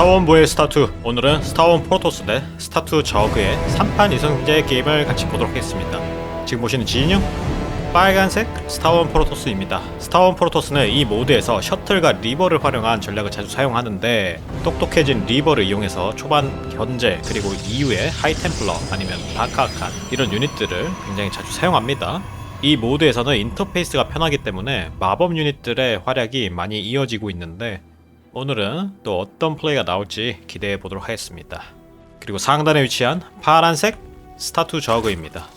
스타원부의 스타2 오늘은 스타원 프로토스 대 스타2 저그의 3판 2승제 게임을 같이 보도록 하겠습니다. 지금 보시는 진영 빨간색 스타원 프로토스입니다. 스타원 프로토스는 이 모드에서 셔틀과 리버를 활용한 전략을 자주 사용하는데 똑똑해진 리버를 이용해서 초반 견제 그리고 이후에 하이템플러 아니면 다카칸 이런 유닛들을 굉장히 자주 사용합니다. 이 모드에서는 인터페이스가 편하기 때문에 마법 유닛들의 활약이 많이 이어지고 있는데 오늘은 또 어떤 플레이가 나올지 기대해 보도록 하겠습니다. 그리고 상단에 위치한 파란색 스타투 저그입니다.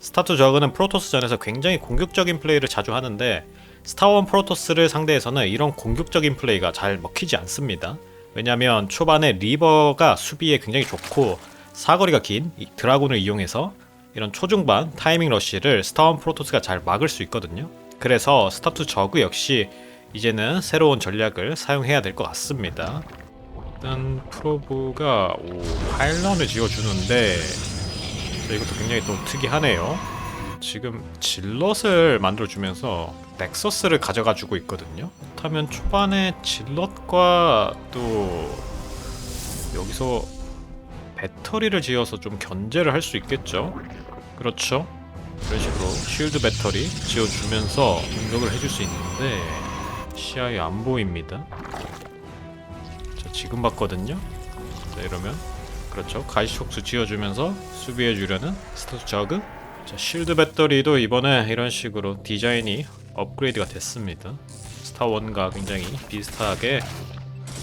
스타투 저그는 프로토스전에서 굉장히 공격적인 플레이를 자주 하는데 스타원 프로토스를 상대해서는 이런 공격적인 플레이가 잘 먹히지 않습니다. 왜냐하면 초반에 리버가 수비에 굉장히 좋고 사거리가 긴이 드라군을 이용해서 이런 초중반 타이밍 러쉬를 스타원 프로토스가 잘 막을 수 있거든요. 그래서 스타투 저그 역시 이제는 새로운 전략을 사용해야 될 것 같습니다. 일단 프로브가 오, 파일런을 지어주는데 자, 이것도 굉장히 또 특이하네요. 지금 질럿을 만들어주면서 넥서스를 가져가지고 있거든요. 그렇다면 초반에 질럿과 또 여기서 배터리를 지어서 좀 견제를 할 수 있겠죠. 그렇죠. 이런 식으로 쉴드 배터리 지어주면서 공격을 해줄 수 있는데 시야에 안 보입니다. 자, 지금 봤거든요. 자, 이러면 그렇죠. 가시촉수 지어주면서 수비해주려는 스타트 저그. 자, 쉴드 배터리도 이번에 이런 식으로 디자인이 업그레이드가 됐습니다. 스타1과 굉장히 비슷하게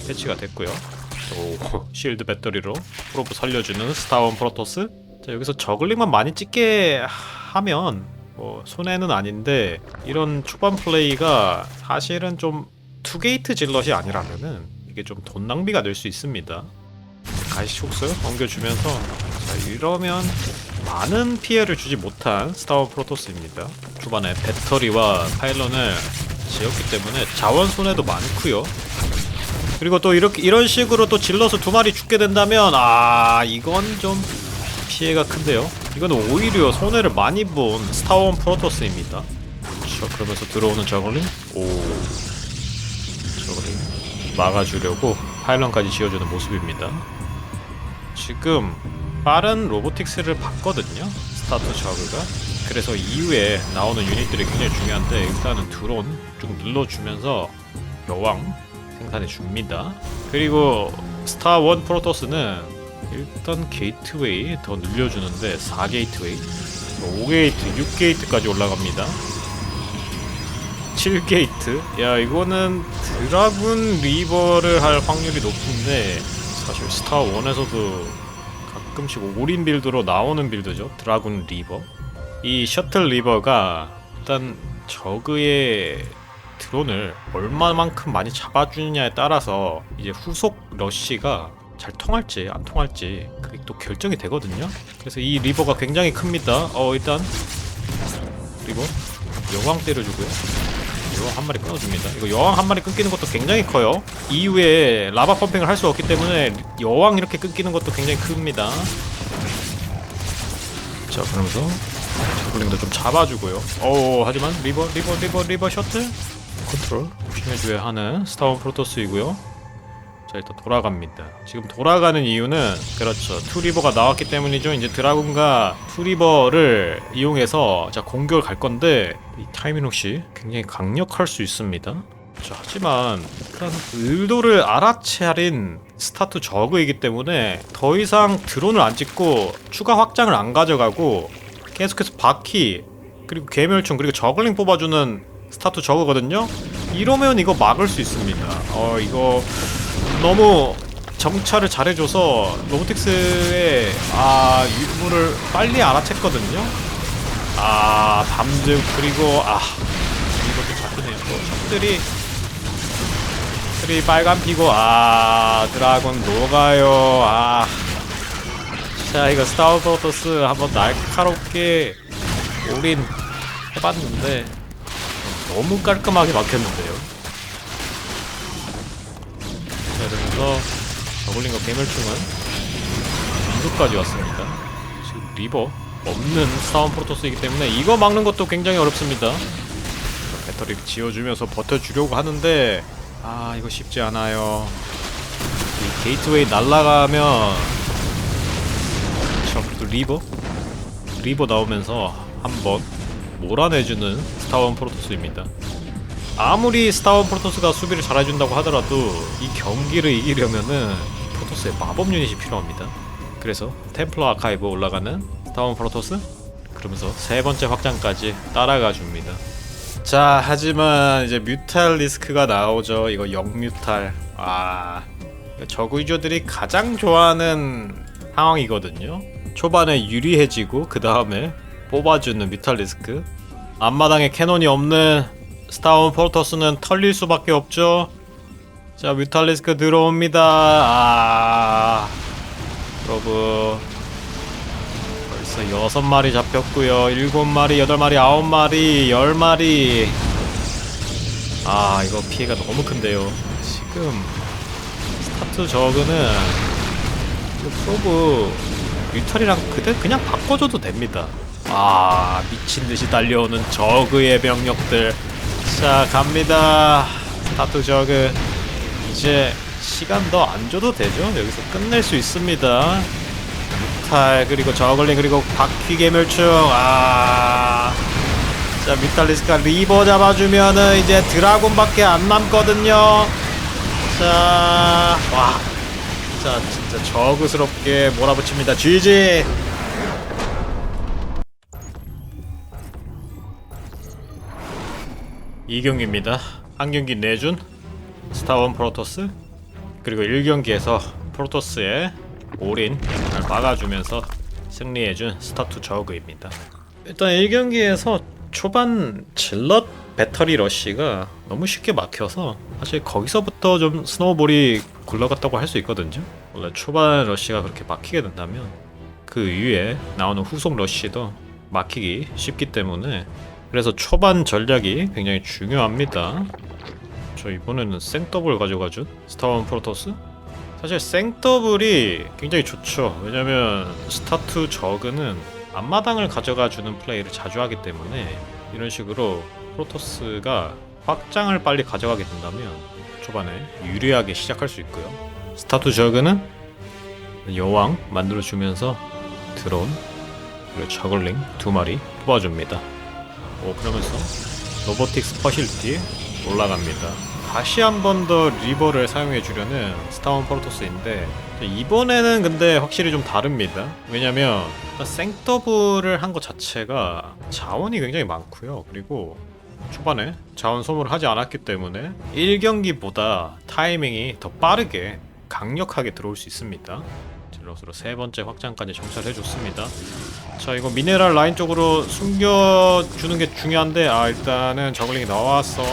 패치가 됐고요. 오, 쉴드 배터리로 프로브 살려주는 스타1 프로토스. 자, 여기서 저글링만 많이 찍게 하면 뭐 손해는 아닌데 이런 초반 플레이가 사실은 좀 투게이트 질럿이 아니라면은 이게 좀 돈 낭비가 될 수 있습니다. 가시촉수 옮겨주면서 자 이러면 많은 피해를 주지 못한 스타워 프로토스입니다. 초반에 배터리와 파일런을 지었기 때문에 자원 손해도 많고요. 그리고 또 이렇게 이런 식으로 또 질럿을 두 마리 죽게 된다면 아 이건 좀 피해가 큰데요. 이건 오히려 손해를 많이 본 스타원 프로토스입니다. 그렇죠. 그러면서 들어오는 저글링 오 저글링 막아주려고 파일런까지 지어주는 모습입니다. 지금 빠른 로보틱스를 봤거든요. 스타트 저그가. 그래서 이후에 나오는 유닛들이 굉장히 중요한데 일단은 드론 좀 눌러주면서 여왕 생산해 줍니다. 그리고 스타 원 프로토스는 일단 게이트웨이 더 늘려주는데 4게이트웨이 5게이트, 6게이트까지 올라갑니다. 7게이트? 야 이거는 드라군 리버를 할 확률이 높은데 사실 스타 1에서도 가끔씩 올인 빌드로 나오는 빌드죠. 드라군 리버. 이 셔틀 리버가 일단 저그의 드론을 얼마만큼 많이 잡아주느냐에 따라서 이제 후속 러쉬가 잘 통할지 안 통할지 그게 또 결정이 되거든요. 그래서 이 리버가 굉장히 큽니다. 어 일단 리버 여왕 때려주고요. 여왕 한 마리 끊어줍니다. 이거 여왕 한 마리 끊기는 것도 굉장히 커요. 이후에 라바 펌핑을 할 수 없기 때문에 여왕 이렇게 끊기는 것도 굉장히 큽니다. 자 그러면서 저글링도 좀 잡아주고요. 오 하지만 리버 리버 리버 리버 셔틀 컨트롤 조심해줘야 하는 스타원 프로토스이고요. 자 일단 돌아갑니다. 지금 돌아가는 이유는 그렇죠. 투리버가 나왔기 때문이죠. 이제 드라군과 투리버를 이용해서 자 공격을 갈 건데 이 타이밍 혹시 굉장히 강력할 수 있습니다. 자, 하지만 일단 의도를 알아차린 스타트 저그이기 때문에 더 이상 드론을 안 찍고 추가 확장을 안 가져가고 계속해서 바퀴 그리고 괴멸충 그리고 저글링 뽑아주는 스타트 저그거든요. 이러면 이거 막을 수 있습니다. 어 이거 너무 정찰을 잘해줘서 로보틱스의 아 유물을 빨리 알아챘거든요. 아 밤즘 그리고 아 이것도 잡히네요. 또 적들이 트리 빨간 피고 아 드라곤 녹아요. 아. 자 이거 스타워 프로토스 한번 날카롭게 올인 해봤는데 너무 깔끔하게 막혔는데요. 자, 이러면서 저글링과 괴멸충은 이도까지 왔습니다. 지금 리버 없는 스타원 프로토스이기 때문에 이거 막는 것도 굉장히 어렵습니다. 자, 배터리 지어주면서 버텨주려고 하는데 아 이거 쉽지 않아요. 게이트웨이 날라가면 저 그래도 리버 리버 나오면서 한번 몰아내주는 스타원 프로토스입니다. 아무리 스타원 프로토스가 수비를 잘해준다고 하더라도 이 경기를 이기려면은 프로토스의 마법 유닛이 필요합니다. 그래서 템플러 아카이브 올라가는 스타원 프로토스 그러면서 세 번째 확장까지 따라가 줍니다. 자 하지만 이제 뮤탈 리스크가 나오죠. 이거 영뮤탈. 아 저그 유저들이 가장 좋아하는 상황이거든요. 초반에 유리해지고 그 다음에 뽑아주는 뮤탈 리스크. 앞마당에 캐논이 없는 스타운 포르토스는 털릴 수밖에 없죠. 자 뮤탈리스크 들어옵니다. 아 여러분 벌써 여섯 마리 잡혔고요. 일곱 마리, 여덟 마리, 아홉 마리, 열 마리. 아 이거 피해가 너무 큰데요. 지금 스타트 저그는 프로브 뮤탈이랑 그대 그냥 바꿔줘도 됩니다. 아 미친 듯이 달려오는 저그의 병력들. 자 갑니다. 스타트 저그 이제 시간 더 안 줘도 되죠. 여기서 끝낼 수 있습니다. 뮤탈 그리고 저글링 그리고 바퀴 개멸충 아. 자 뮤탈리스가 리버 잡아주면은 이제 드라곤밖에 안 남거든요. 자, 와, 자 진짜 저그스럽게 몰아붙입니다. GG. 이 경기입니다. 한 경기 내준 스타원 프로토스 그리고 1경기에서 프로토스의 올인을 막아주면서 승리해준 스타투 저그입니다. 일단 1경기에서 초반 질럿 배터리 러쉬가 너무 쉽게 막혀서 사실 거기서부터 좀 스노우볼이 굴러갔다고 할 수 있거든요. 원래 초반 러쉬가 그렇게 막히게 된다면 그 위에 나오는 후속 러쉬도 막히기 쉽기 때문에 그래서 초반 전략이 굉장히 중요합니다. 저 이번에는 생더블 가져가준 스타원 프로토스? 사실 생더블이 굉장히 좋죠. 왜냐면 스타투 저그는 앞마당을 가져가주는 플레이를 자주 하기 때문에 이런 식으로 프로토스가 확장을 빨리 가져가게 된다면 초반에 유리하게 시작할 수 있고요. 스타투 저그는 여왕 만들어주면서 드론 그리고 저글링 두 마리 뽑아줍니다. 오 그러면서 로보틱스 퍼실티 올라갑니다. 다시 한 번 더 리버를 사용해 주려는 스타원 포르토스인데 이번에는 근데 확실히 좀 다릅니다. 왜냐면 일단 생더블을 한 것 자체가 자원이 굉장히 많고요. 그리고 초반에 자원 소모를 하지 않았기 때문에 1경기보다 타이밍이 더 빠르게 강력하게 들어올 수 있습니다. 질럿으로 세 번째 확장까지 정찰해 줬습니다. 자 이거 미네랄 라인 쪽으로 숨겨 주는 게 중요한데 아 일단은 저글링이 나왔어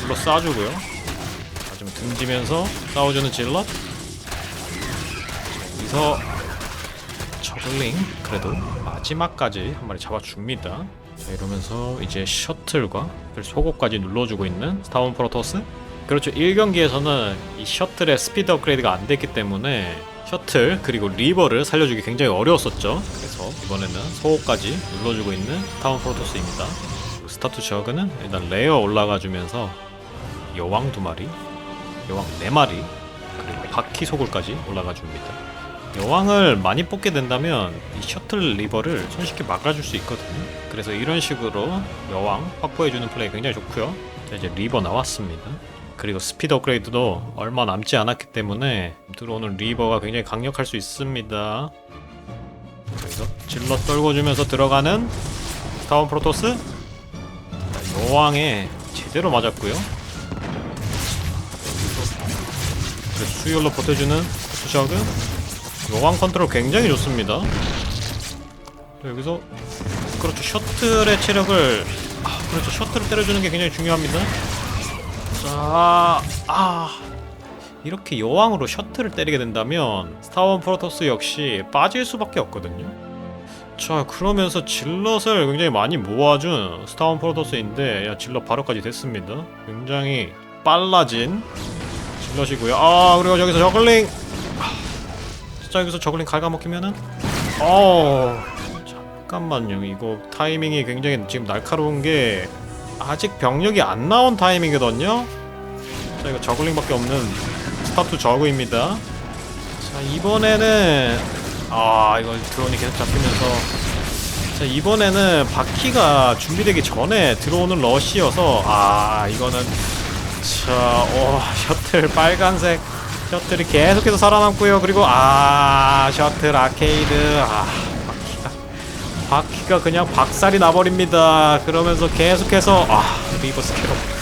질럿 쏴주고요. 자, 좀 등지면서 싸워주는 질럿. 여기서 저글링 그래도 마지막까지 한 마리 잡아줍니다. 자 이러면서 이제 셔틀과 소고까지 눌러주고 있는 스타원 프로토스. 그렇죠. 1경기에서는 이 셔틀의 스피드 업그레이드가 안 됐기 때문에 셔틀 그리고 리버를 살려주기 굉장히 어려웠었죠. 그래서 이번에는 소호까지 눌러주고 있는 타운 프로토스입니다. 스타투 저그는 일단 레어 올라가주면서 여왕 두 마리 여왕 네 마리 그리고 바퀴 소굴까지 올라가줍니다. 여왕을 많이 뽑게 된다면 이 셔틀 리버를 손쉽게 막아줄 수 있거든요. 그래서 이런 식으로 여왕 확보해주는 플레이 굉장히 좋고요. 자 이제 리버 나왔습니다 그리고 스피드 업그레이드도 얼마 남지 않았기 때문에 들어오는 리버가 굉장히 강력할 수 있습니다. 여기서 질러 떨궈주면서 들어가는 스타원 프로토스 자, 여왕에 제대로 맞았고요. 수열로 버텨주는 수적은 여왕 컨트롤 굉장히 좋습니다. 자, 여기서 그렇죠 셔틀의 체력을 아, 그렇죠 셔틀을 때려주는 게 굉장히 중요합니다. 자, 아 이렇게 여왕으로 셔틀을 때리게 된다면 스타원 프로토스 역시 빠질 수밖에 없거든요. 자, 그러면서 질럿을 굉장히 많이 모아준 스타원 프로토스인데, 야 질럿 바로까지 됐습니다. 굉장히 빨라진 질럿이고요. 아, 그리고 여기서 저글링. 아, 진짜 여기서 저글링 갉아먹히면은, 어, 잠깐만요. 이거 타이밍이 굉장히 지금 날카로운 게 아직 병력이 안 나온 타이밍이거든요. 자 이거 저글링밖에 없는 스타투 저그입니다. 자, 이번에는 아 이거 드론이 계속 잡히면서. 자 이번에는 바퀴가 준비되기 전에 들어오는 러시여서 아 이거는 자오 셔틀 빨간색 셔틀이 계속해서 살아남고요. 그리고 아 셔틀 아케이드 아 바퀴가 바퀴가 그냥 박살이 나버립니다. 그러면서 계속해서 아 리버 스캐로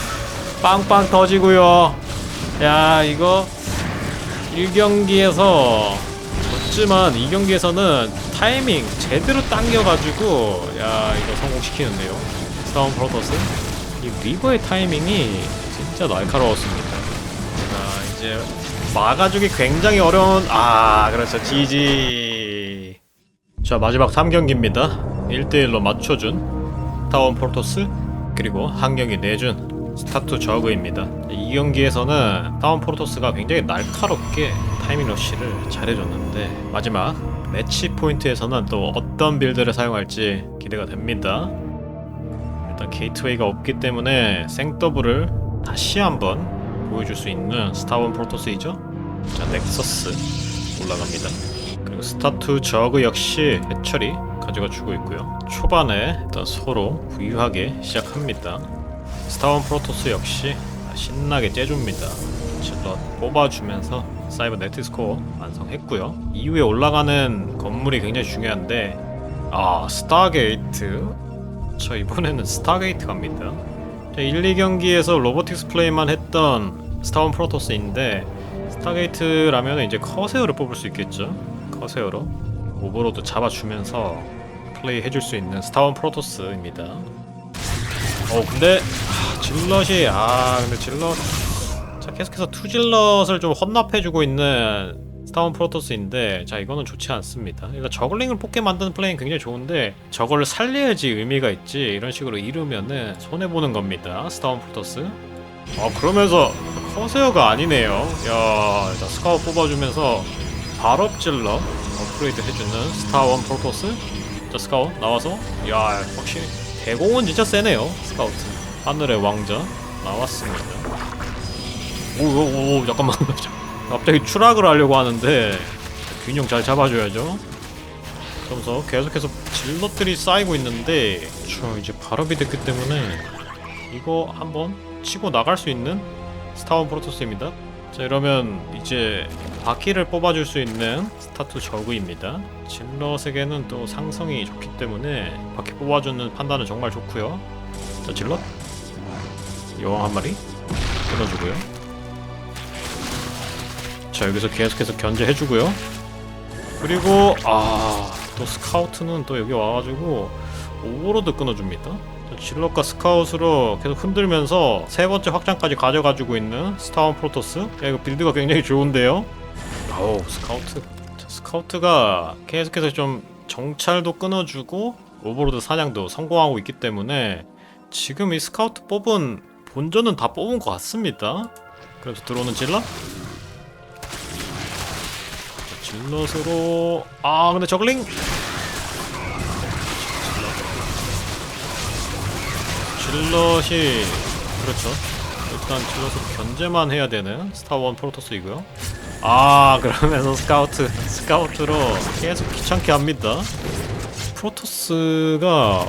빵빵 터지고요. 야 이거 1경기에서 졌지만 2경기에서는 타이밍 제대로 당겨가지고 야 이거 성공시키는데요. 스타운 프로토스. 이 리버의 타이밍이 진짜 날카로웠습니다. 자 이제 막아주기 굉장히 어려운 아 그렇죠. GG 자 마지막 3경기입니다. 1대1로 맞춰준 타운 프로토스 그리고 한 경기 내준 스타투 저그입니다 이 경기에서는 타운 프로토스가 굉장히 날카롭게 타이밍 러쉬를 잘해줬는데 마지막 매치 포인트에서는 또 어떤 빌드를 사용할지 기대가 됩니다 일단 게이트웨이가 없기 때문에 생더블을 다시 한번 보여줄 수 있는 스타원 프로토스이죠 자 넥서스 올라갑니다 그리고 스타투 저그 역시 해철이 가져가 주고 있고요. 초반에 일단 서로 부유하게 시작합니다. 스타원 프로토스 역시 신나게 째줍니다. 질럿 뽑아주면서 사이버 네트 스코어 완성했고요. 이후에 올라가는 건물이 굉장히 중요한데 아 스타게이트 저 이번에는 스타게이트 갑니다. 1, 2경기에서 로보틱스 플레이만 했던 스타원 프로토스인데 스타게이트라면 이제 커세어를 뽑을 수 있겠죠. 커세어로 오버로드 잡아주면서 플레이 해줄 수 있는 스타원 프로토스입니다. 어 근데 아, 질럿이 아 근데 질럿 자 계속해서 투질럿을 좀 헌납해주고 있는 스타원 프로토스인데 자 이거는 좋지 않습니다. 일단 저글링을 뽑게 만드는 플레이는 굉장히 좋은데 저걸 살려야지 의미가 있지 이런 식으로 이르면은 손해 보는 겁니다. 스타원 프로토스. 어 그러면서 커세어가 아니네요. 야 일단 스카우 뽑아주면서 발업질러 업그레이드 해주는 스타원 프로토스 자 스카우 나와서 야 확실히 대공은 진짜 세네요 스카우트. 하늘의 왕자 나왔습니다. 오오 오 잠깐만. 갑자기 추락을 하려고 하는데 균형 잘 잡아줘야죠. 그러면서 계속해서 질럿들이 쌓이고 있는데 저 이제 발업이 됐기 때문에 이거 한번 치고 나갈 수 있는 스타원 프로토스입니다 자 이러면 이제 바퀴를 뽑아줄 수 있는 스타투 저그입니다. 질럿에게는 또 상성이 좋기 때문에 바퀴 뽑아주는 판단은 정말 좋고요. 자 질럿 여왕 한 마리 끊어주고요. 자 여기서 계속해서 견제해주고요. 그리고 아 또 스카우트는 또 여기 와가지고 오버로드 끊어줍니다. 자, 질럿과 스카웃으로 계속 흔들면서 세 번째 확장까지 가져가지고 있는 스타원 프로토스. 야 이거 빌드가 굉장히 좋은데요. 아우 스카우트. 자, 스카우트가 계속해서 좀 정찰도 끊어주고 오버로드 사냥도 성공하고 있기 때문에 지금 이 스카우트 뽑은 본전은 다 뽑은 것 같습니다. 그래서 들어오는 질럿. 자, 질럿으로 아 근데 저글링 질럿이 그렇죠. 일단 질럿으로 견제만 해야 되는 스타원 프로토스이고요. 아 그러면서 스카우트 스카우트로 계속 귀찮게 합니다. 프로토스가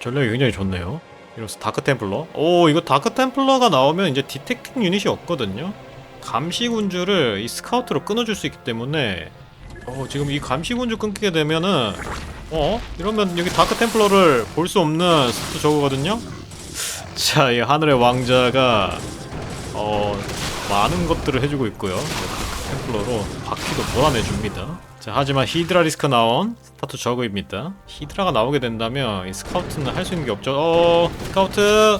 전략이 굉장히 좋네요. 이러면서 다크 템플러. 오 이거 다크 템플러가 나오면 이제 디텍팅 유닛이 없거든요. 감시 군주를 이 스카우트로 끊어줄 수 있기 때문에 어 지금 이 감시 군주 끊기게 되면은 어 이러면 여기 다크 템플러를 볼 수 없는 스트 저거거든요. 자, 이 하늘의 왕자가 어 많은 것들을 해주고 있고요. 템플러로 바퀴도 몰아내줍니다. 자, 하지만 히드라 리스크 나온 스타트 저그입니다. 히드라가 나오게 된다면 이 스카우트는 할 수 있는 게 없죠. 어, 스카우트.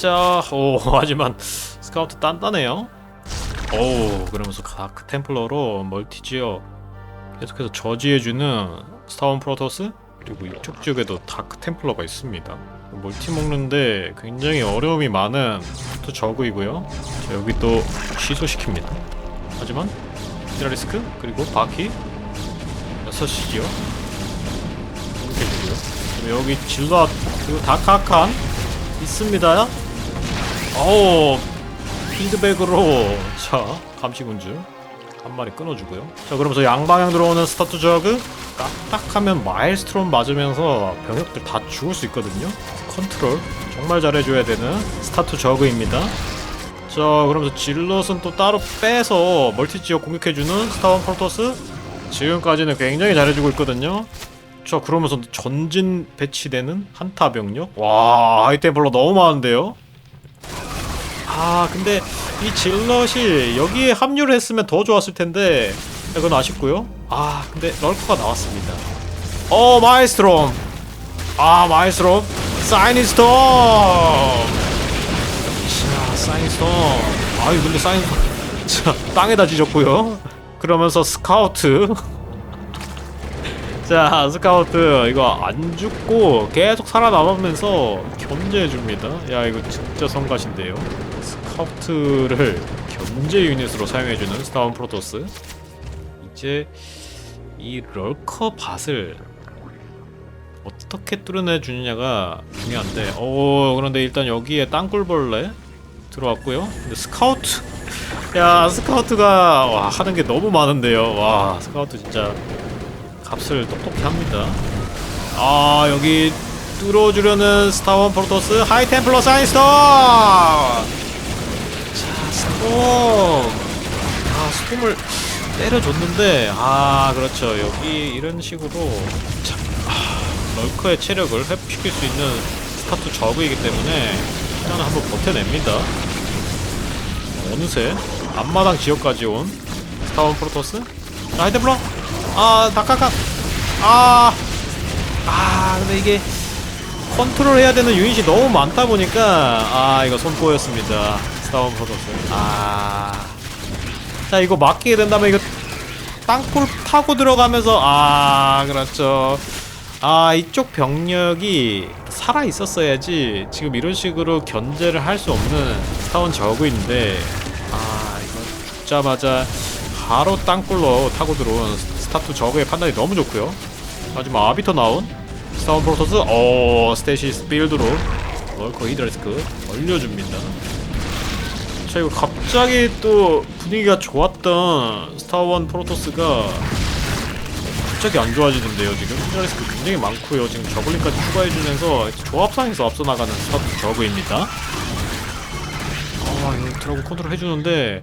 자, 오, 하지만 스카우트 단단해요. 오, 그러면서 다크 템플러로 멀티 지어 계속해서 저지해주는 스타원 프로토스 그리고 이쪽 지역에도 다크 템플러가 있습니다. 멀티 먹는데 굉장히 어려움이 많은 또 저그이고요. 자, 여기 또 취소시킵니다. 하지만 히드라리스크 그리고 바퀴 6시지요. 이렇게 되고요. 여기 질럿 그리고 다카칸 있습니다. 어우 피드백으로 자 감시군주 한 마리 끊어주고요. 자 그러면서 양방향 들어오는 스타트 저그 까딱하면 마일스트롬 맞으면서 병력들 다 죽을 수 있거든요. 컨트롤 정말 잘해줘야 되는 스타트 저그입니다. 자 그러면서 질럿은 또 따로 빼서 멀티 지역 공격해주는 스타원 프로토스 지금까지는 굉장히 잘해주고 있거든요. 자 그러면서 전진 배치되는 한타 병력 와 하이템플러 너무 많은데요. 아 근데 이 질럿이 여기에 합류를 했으면 더 좋았을 텐데 이건 아쉽고요. 아 근데 럴커가 나왔습니다. 어 마이스트롬 아 마이스트롬 사이니스톰 자 사이니스톰. 아유 근데 사이니스톰 자 땅에다 지졌고요. 그러면서 스카우트. 자 스카우트. 이거 안 죽고 계속 살아남으면서 견제해줍니다. 야 이거 진짜 성가신데요. 스카우트를 견제 유닛으로 사용해주는 스타원 프로토스 이제 이 럴커 밭을 어떻게 뚫어내 주느냐가 중요한데 오 그런데 일단 여기에 땅굴벌레 들어왔고요 근데 스카우트 야 스카우트가 와 하는 게 너무 많은데요 와 스카우트 진짜 값을 똑똑히 합니다. 아 여기 뚫어주려는 스타원 프로토스 하이템플러 사인스톰! 자 스톰! 아 스톰을 때려줬는데 아 그렇죠. 여기 이런 식으로 참 아, 럴커의 체력을 회복시킬 수 있는 스타트 저그이기 때문에 일단은 한번 버텨냅니다. 어느새 앞마당 지역까지 온 스타원 프로토스. 자 하이템플러 아 다카카! 아, 아 근데 이게 컨트롤 해야 되는 유닛이 너무 많다 보니까 아 이거 손 꼬였습니다. 스타원 프로토스. 아 자 이거 막히게 된다면 이거 땅굴 타고 들어가면서 아 그렇죠. 아 이쪽 병력이 살아 있었어야지 지금 이런 식으로 견제를 할 수 없는 스타원 저그인데 아 이거 죽자마자 바로 땅굴로 타고 들어온 스타투 저그의 판단이 너무 좋고요. 하지만 아비터 나온 스타원 프로토스 어 스테시스 빌드로 럴커 히드레스크 얼려줍니다 자 이거 갑자기 또 분위기가 좋았던 스타원 프로토스가 갑자기 안 좋아지는데요 지금 히드레스크 굉장히 많고요 지금 저글링까지 추가해주면서 조합상에서 앞서 나가는 스타투 저그입니다 아 이거 드라고 컨트롤 해주는데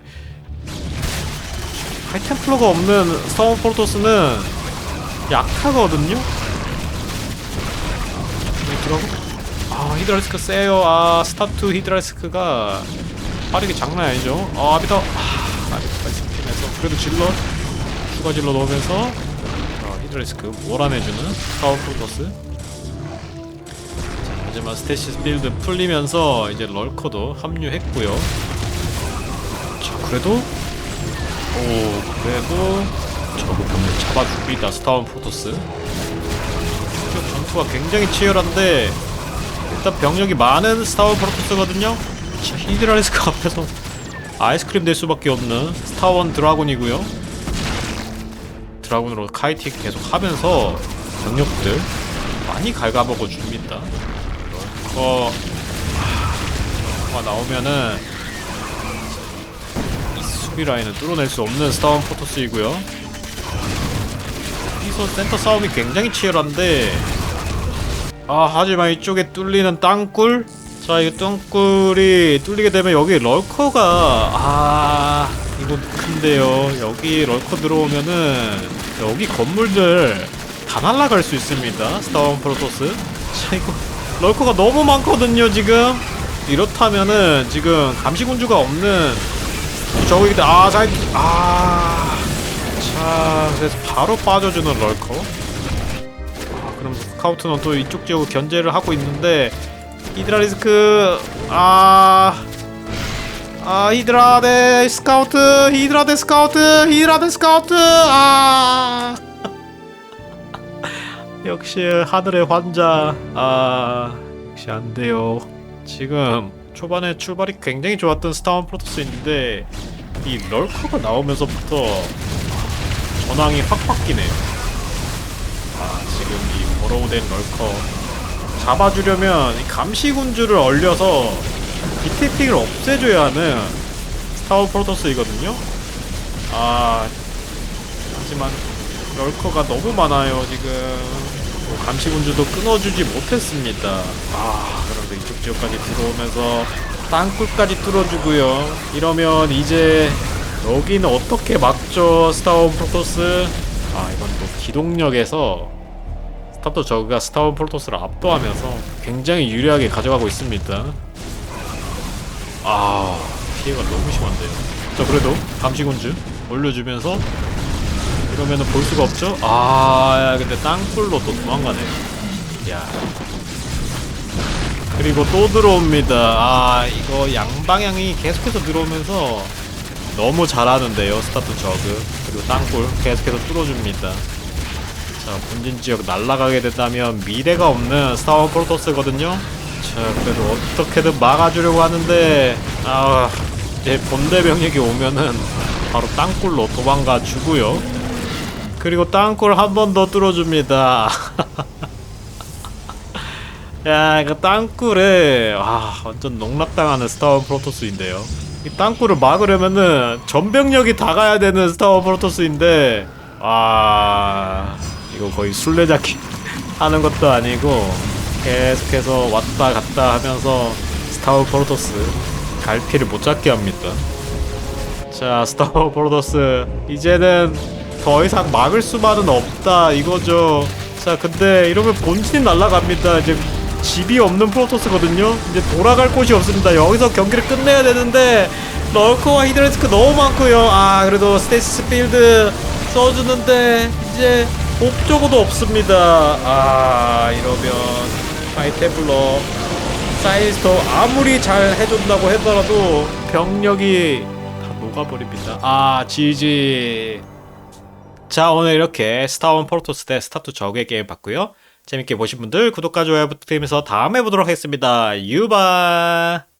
하이템플러가 없는 스타원 프로토스는 약하거든요? 드라고? 아 히드라스크 세요 아 스타투 히드라스크가 빠르게 장난 아니죠. 아 아비터. 아 아비터까지 습히면서 그래도 질러 추가 질러 넣으면서 아, 히드라스크 몰아내주는 스타원 프로토스. 자, 하지만 스테시스 빌드 풀리면서 이제 럴커도 합류했고요. 자 그래도 오 그래도 저거 병력 잡아줍니다 스타원 프로토스. 쪽 전투가 굉장히 치열한데 일단 병력이 많은 스타원 프로토스거든요. 자, 히드라리스크 앞에서 아이스크림 될 수밖에 없는 스타원 드라곤이고요. 드라곤으로 카이팅 계속 하면서 병력들 많이 갉아먹어 줍니다. 어... 가 나오면은 수비 라인은 뚫어낼 수 없는 스타원 포토스이고요. 여기서 센터 싸움이 굉장히 치열한데 아 하지만 이쪽에 뚫리는 땅굴 자이 땅굴이 뚫리게 되면 여기 럴커가 아 이거 큰데요. 여기 럴커 들어오면은 여기 건물들 다 날아갈 수 있습니다. 스타원 프로토스. 자 이거 럴커가 너무 많거든요 지금. 이렇다면은 지금 감시군주가 없는 저기 아, 자, 아, 자, 그래서 바로 빠져주는 럴커. 아, 그럼 스카우트는 또 이쪽 지역을 견제를 하고 있는데 히드라 리스크, 아, 아, 히드라 대 스카우트, 히드라 대 스카우트, 히드라 대 스카우트, 아. 역시 하늘의 환자, 아, 역시 안 돼요. 지금 초반에 출발이 굉장히 좋았던 스타원 프로토스인데 이 럴커가 나오면서부터 전황이 확 바뀌네요. 아 지금 이 버로우된 럴커 잡아주려면 이 감시군주를 얼려서 디테이핑을 없애줘야 하는 스타원 프로토스이거든요. 아 하지만 럴커가 너무 많아요 지금. 뭐 감시군주도 끊어주지 못했습니다. 아 그런데 이쪽 지역까지 들어오면서 땅굴까지 뚫어주고요. 이러면 이제 여기는 어떻게 막죠 스타원 프로토스? 아 이건 또 기동력에서 스타터 저그가 스타원 프로토스를 압도하면서 굉장히 유리하게 가져가고 있습니다 아 피해가 너무 심한데요 자 그래도 감시군주 올려주면서 이러면은 볼 수가 없죠? 아, 야, 근데 땅굴로 또 도망가네. 야. 그리고 또 들어옵니다. 아, 이거 양방향이 계속해서 들어오면서 너무 잘하는데요, 스타트 저그. 그리고 땅굴 계속해서 뚫어줍니다. 자, 본진 지역 날아가게 된다면 미래가 없는 스타원 프로토스거든요. 자, 그래도 어떻게든 막아주려고 하는데, 아, 이제 본대 병력이 오면은 바로 땅굴로 도망가 주고요. 그리고 땅굴 한 번 더 뚫어줍니다. 야, 이거 땅굴에 아 완전 농락당하는 스타원 프로토스인데요. 이 땅굴을 막으려면은 전병력이 다 가야 되는 스타원 프로토스인데 아 이거 거의 술래잡기 하는 것도 아니고 계속해서 왔다 갔다 하면서 스타원 프로토스 갈피를 못 잡게 합니다. 자, 스타워 프로토스 이제는 더 이상 막을 수만은 없다 이거죠. 자, 근데 이러면 본진이 날아갑니다. 이제 집이 없는 프로토스거든요. 이제 돌아갈 곳이 없습니다. 여기서 경기를 끝내야 되는데 럴커와 히드레스크 너무 많고요. 아, 그래도 스테이스 필드 써주는데 이제 옵저고도 없습니다. 아, 이러면 하이테블러 사이스터 아무리 잘 해준다고 하더라도 병력이 다 녹아버립니다. 아, 지지. 자, 오늘 이렇게 스타원 포르토스 대 스타투 적의 게임 봤고요. 재밌게 보신 분들 구독과 좋아요 부탁드리면서 다음에 보도록 하겠습니다. 유바.